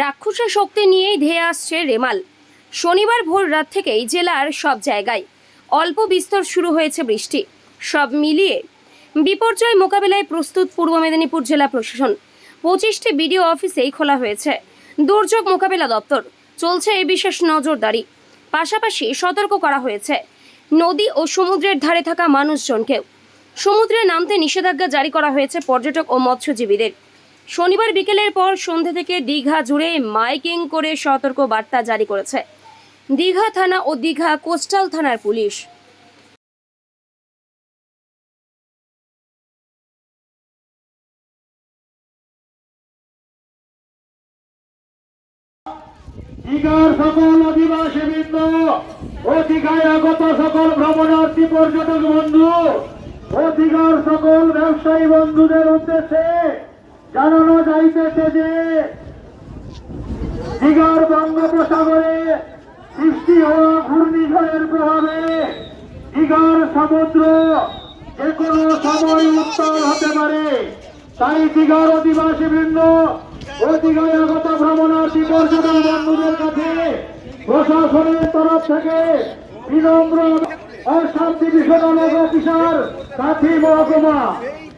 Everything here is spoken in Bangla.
রাক্ষসের শক্তি নিয়েই ধেয়ে আসছে রেমাল। শনিবার ভোর রাত থেকেই জেলার সব জায়গায় অল্প বিস্তর শুরু হয়েছে বৃষ্টি। সব মিলিয়ে বিপর্যয় মোকাবেলায় প্রস্তুত পূর্ব মেদিনীপুর জেলা প্রশাসন। পঁচিশটি বিডিও অফিসেই খোলা হয়েছে। দুর্যোগ মোকাবিলা দপ্তর। চলছে এই বিশেষ নজরদারি। পাশাপাশি সতর্ক করা হয়েছে। নদী ও সমুদ্রের ধারে থাকা মানুষজনকেও। সমুদ্রে নামতে নিষেধাজ্ঞা জারি করা হয়েছে পর্যটক ও মৎস্যজীবীদের। শনিবার বিকেলের পর সন্ধ্যে থেকে দীঘা জুড়ে মাইকিং করে সতর্ক বার্তা জারি করেছে। দীঘা থানা ও দীঘা কোস্টাল থানার পুলিশ। দীঘার সকল অধিবাসী বৃন্দ ও দীঘায় সকল ভ্রমণার্থী পর্যটক বন্ধু ও দীঘার সকল ব্যবসায়ী বন্ধুদের উদ্দেশ্যে জানানো যাইতেছে যে দীঘার বঙ্গোপসাগরে সৃষ্টি হওয়া ঘূর্ণিঝড়ের প্রভাবে দীঘার সমুদ্র যে কোনো সময় উত্তাল হতে পারে। তাই দীঘার অধিবাসী বৃন্দ ও দীঘায় আগত ভ্রমণার্থী পর্যটন বন্ধুদের কাছে প্রশাসনের তরফ থেকে বিনম্র সাব ডিভিশনাল অফিসার কাথি মহকুমা